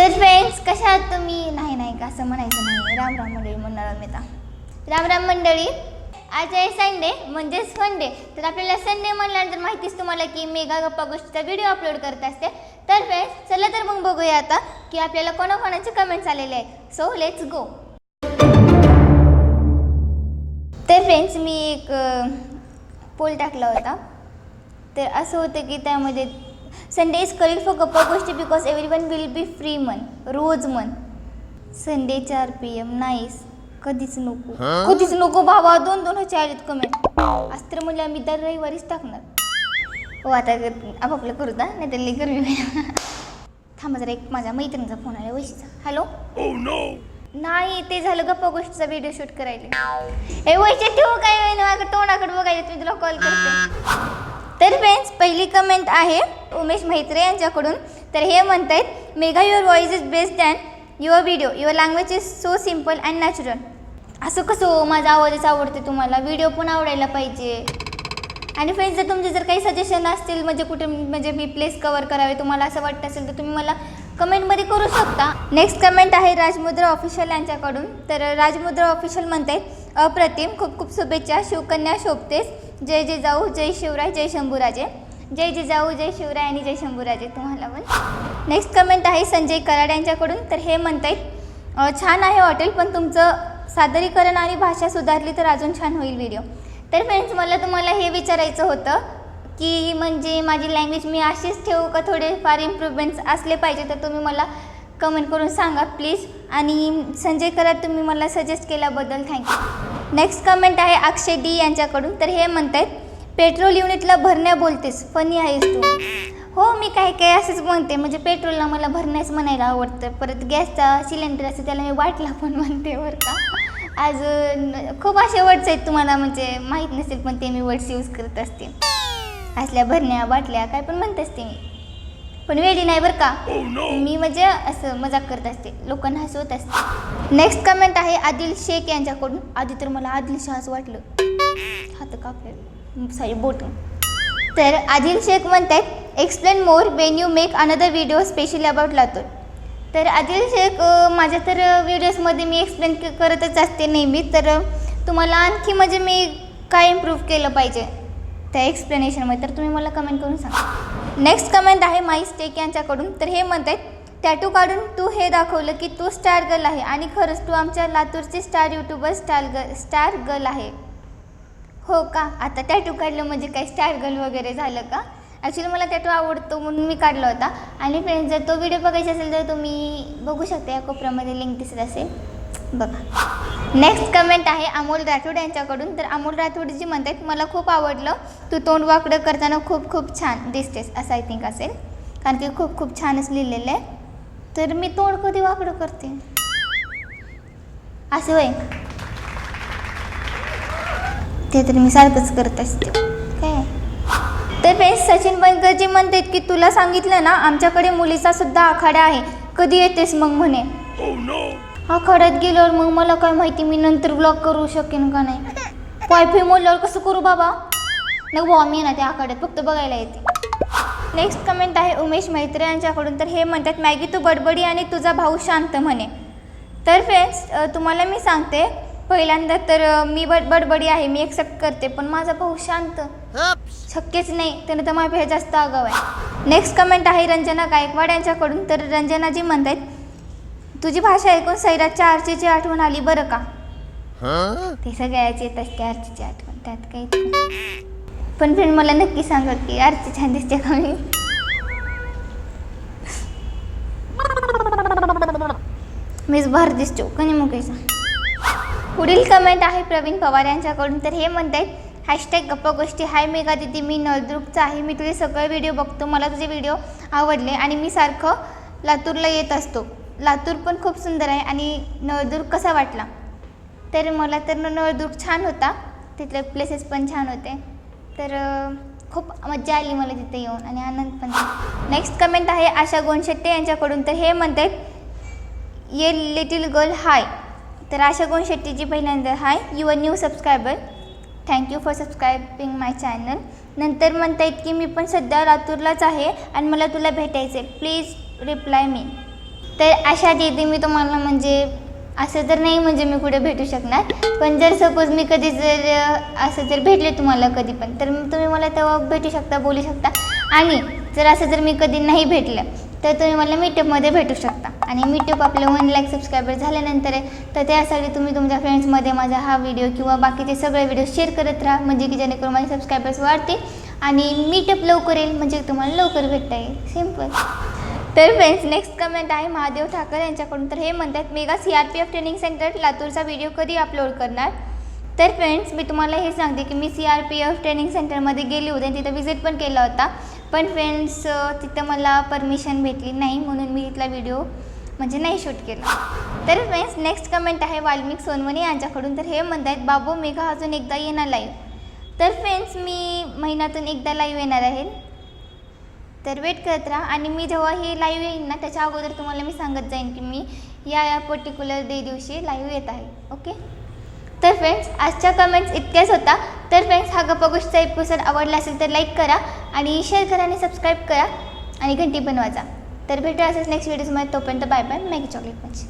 तर फ्रेंड्स कशा आहात तुम्ही? नाही नाही का? असं म्हणायचं नाही. राम राम मंडळी म्हणणार मी आता. राम राम मंडळी आज आहे संडे म्हणजेच फंडे तर आपल्याला संडे म्हणल्यानंतर माहितीच तुम्हाला की मेगा गप्पा गोष्टीचा व्हिडिओ अपलोड करत असते. तर फ्रेंड्स चला तर मग बघूया आता की आपल्याला कोणाकोणाचे कमेंट्स आलेले आहेत. सो लेट्स गो तर फ्रेंड्स मी एक पोल टाकला होता. तर असं होतं की त्यामध्ये संडे इज करेक्ट फॉर गप्पा गोष्टी because every one will be free मन. रोज मन. संडे चार पी एम नाईस कधीच नको. कधीच नको बाबा दोन दोन ह्याचे आलेत कमेंट आज तर म्हणजे आम्ही दर रविवारीच टाकणार. हो आता आपापलं करू दा नाही तर लई गरमी थांबा जरा एक माझ्या मैत्रिणीचा फोन आला वैशीचा. हॅलो नाही ते झालं गप्पा गोष्टीचा व्हिडिओ शूट करायला. ए वैसे ठेवू काय? माझं तोंडाकडे बघायला मी तुला कॉल करते. तर फ्रेंड्स पहिली कमेंट आहे उमेश मैत्रे यांच्याकडून. तर हे म्हणत आहेत Megha your voice is best than your video your language is so simple and natural असं कसं हो माझा आवाजच आवडते तुम्हाला? व्हिडिओ पण आवडायला पाहिजे. आणि फ्रेंड्स जर तुमचे जर काही सजेशन असतील म्हणजे कुठे म्हणजे मी प्लेस कवर करावे तुम्हाला असं वाटत असेल तर तुम्ही मला कमेंटमध्ये करू शकता. नेक्स्ट कमेंट आहे राजमुद्रा ऑफिशियल यांच्याकडून. तर राजमुद्रा ऑफिशियल आहेत अप्रतिम. खूप खूप शुभेच्छा. शिवकन्या शोभतेस. जय जिजाऊ जय शिवराय. जय शंभूराजे. जय जिजाऊ जय शिवराय आणि जय शंभूराजे. तुम्हाला पण. नेक्स्ट कमेंट आहे संजय कराड यांच्याकडून. तर हे म्हणता येईल छान आहे हॉटेल पण तुमचं सादरीकरण आणि भाषा सुधारली तर अजून छान होईल व्हिडिओ तर फ्रेंड्स मला तुम्हाला हे विचारायचं होतं की म्हणजे माझी लँग्वेज मी अशीच ठेवू का थोडे फार असले पाहिजे? तर तुम्ही मला कमेंट करून सांगा प्लीज. आणि संजय करात तुम्ही मला सजेस्ट केल्याबद्दल थँक्यू नेक्स्ट कमेंट आहे अक्षय डी यांच्याकडून. तर हे म्हणत आहेत पेट्रोल युनिटला भरण्या बोलतेस फनी आहेस तू. हो मी काही काही असंच म्हणते. म्हणजे पेट्रोलला मला भरण्यास म्हणायला आवडतं. परत गॅसचा सिलेंडर असतं त्याला मी वाटला पण म्हणते बरं का. आज खूप असे वर्ड्स आहेत तुम्हाला. म्हणजे माहीत नसेल पण ते मी वर्ड्स यूज करत असते. असल्या भरण्या बाटल्या काय पण म्हणत असते मी. पण वेळी नाही बरं का? मी म्हणजे असं मजाक करत असते. लोकांना हसवत असते. नेक्स्ट कमेंट आहे आदिल शेख यांच्याकडून. आधी तर मला आदिल शहाच वाटलं. हात कापले. सॉरी बोट. तर आदिल शेख म्हणतात explain more when you make another video specially about Latur. तर आदिल शेख माझ्या तर व्हिडिओजमध्ये मी एक्सप्लेन करतच असते नेहमी. तर तुम्हाला आणखी म्हणजे मी काय इम्प्रूव्ह केलं पाहिजे? त्या एक्सप्लेनेशनमध्ये तर तुम्ही मला कमेंट करून सांगा. नेक्स्ट कमेंट आहे माई स्टेक यांच्याकडून. तर हे म्हणत आहेत टॅटू काढून तू हे दाखवलं की तू स्टार गर्ल आहे आणि खरंच तू आमच्या लातूरची स्टार यूट्यूबर स्टार ग स्टार गर्ल आहे. हो का? आता टॅटू काढलं म्हणजे काय? स्टार गर्ल वगैरे झालं का? ॲक्च्युली मला टॅटू आवडतो म्हणून मी काढला होता. आणि फ्रेंड्स जर तो व्हिडिओ बघायचा असेल तर तुम्ही बघू शकता या कोपऱ्यामध्ये. लिंक दिसत असेल. बघा. नेक्स्ट कमेंट आहे अमोल राठोड यांच्याकडून. तर अमोल राठोडजी म्हणतात मला खूप आवडलं. तू तोंड वाकडं करताना खूप खूप छान दिसतेस असं आय थिंक असेल. कारण की खूप खूप छानच लिहिलेलं आहे. तर मी तोंड कधी वाकडं करते? असं होय. ते तर मी सारखंच करत असते. काय? तर फ्रेंड्स सचिन बनकरजी म्हणतात की तुला सांगितलं ना आमच्याकडे मुलीचा सुद्धा आखाडा आहे. कधी येतेस मग म्हणे? Oh, आखाड्यात गेल्यावर मग मला काय माहिती मी नंतर ब्लॉग करू शकेन का नाही? वायफाय मोडल्यावर कसं करू बाबा? नाही बुवा मी ना त्या आखाड्यात फक्त बघायला येते. नेक्स्ट कमेंट आहे उमेश मैत्रे यांच्याकडून. तर हे म्हणतात मॅगी तू बडबडी आणि तुझा भाऊ शांत म्हणे. तर फ्रेंड्स तुम्हाला मी सांगते पहिल्यांदा तर मी बड बडबडी आहे मी एक्सेप्ट करते पण माझा भाऊ शांत. शक्यच नाही त्यानं तर माझ्या जास्त आगाव आहे. नेक्स्ट कमेंट आहे रंजना गायकवाड यांच्याकडून. तर रंजनाजी म्हणतायत तुझी भाषा ऐकून सैराजच्या आरचीची आठवण आली बरं का? ते सगळ्याची येत असते आरचीची आठवण त्यात काही पण फ्रेंड मला नक्की सांगा की आरची छान दिसते का मी? मीच भार दिसतो कणी मुकेचा पुढील कमेंट आहे प्रवीण पवार यांच्याकडून तर हे म्हणतायत हॅशटॅग गप्पा गोष्टी. हाय मेगा दिदी मी नळदुर्गचा आहे. मी तुझे सगळे व्हिडिओ बघतो. मला तुझे व्हिडिओ आवडले आणि मी सारखं लातूरला येत असतो. लातूर पण खूप सुंदर आहे आणि नळदुर्ग कसा वाटला? तर मला तर नळदुर्ग छान होता. तिथले प्लेसेस पण छान होते. तर खूप मजा आली मला तिथे येऊन आणि आनंद पण नेक्स्ट कमेंट आहे आशा गोनशेट्टे यांच्याकडून. तर हे म्हणतात ये लिटिल गर्ल हाय तर आशा गोनशेट्टीजी पहिल्यांदा hi your new subscriber thank you for subscribing my channel नंतर म्हणतायत की मी पण सध्या लातूरलाच आहे आणि मला तुला भेटायचं आहे प्लीज रिप्लाय मी तर अशा दीदी मी तुम्हाला म्हणजे असं तर नाही म्हणजे मी कुठे भेटू शकणार पण जर सपोज मी कधी जर असं जर भेटले तुम्हाला कधी पण तर तुम्ही मला तेव्हा भेटू शकता बोलू शकता. आणि जर असं जर मी कधी नाही भेटलं तर तुम्ही मला मीटअपमध्ये भेटू शकता. आणि मीटअप आपलं वन लॅक सबस्क्रायबर झाल्यानंतर आहे तर त्यासाठी तुम्ही तुमच्या फ्रेंड्समध्ये माझा हा व्हिडिओ किंवा बाकीचे सगळे व्हिडिओ शेअर करत राहा म्हणजे की जेणेकरून माझे सबस्क्रायबर्स वाढतील. आणि मीटअप लवकर येईल म्हणजे तुम्हाला लवकर भेटता येईल. सिंपल तर फ्रेंड्स नेक्स्ट कमेंट आहे महादेव ठाकर यांच्याकडून. तर हे म्हणतात Megha C R P F training centre लातूरचा व्हिडिओ कधी अपलोड करणार? तर फ्रेंड्स मी तुम्हाला हे सांगते की मी C R P F training सेंटरमध्ये गेली होते आणि तिथं व्हिजिट पण केला होता. पण फ्रेंड्स तिथं मला परमिशन भेटली नाही म्हणून मी तिथला व्हिडिओ म्हणजे नाही शूट केला. तर फ्रेंड्स नेक्स्ट कमेंट आहे वाल्मिक सोनवणे यांच्याकडून. तर हे म्हणत आहेत बाबू मेघा अजून एकदा येणार लाईव्ह तर फ्रेंड्स मी महिन्यातून एकदा लाईव्ह येणार आहे. तर वेट करत राहा. आणि मी जेव्हा हे लाईव्ह येईन ना त्याच्या अगोदर तुम्हाला मी सांगत जाईन की मी या या पर्टिक्युलर डे दिवशी लाईव्ह येत आहे. ओके तर फ्रेंड्स आजच्या कमेंट्स इतक्याच होता. तर फ्रेंड्स हा गप्पगोष्टचा एपिसोड आवडला असेल तर लाईक करा आणि शेअर करा आणि सबस्क्राईब करा आणि घंटी पण वाजा. तर भेटा असेच नेक्स्ट व्हिडिओजमध्ये तोपर्यंत बाय बाय मॅगी चॉकलेट पंच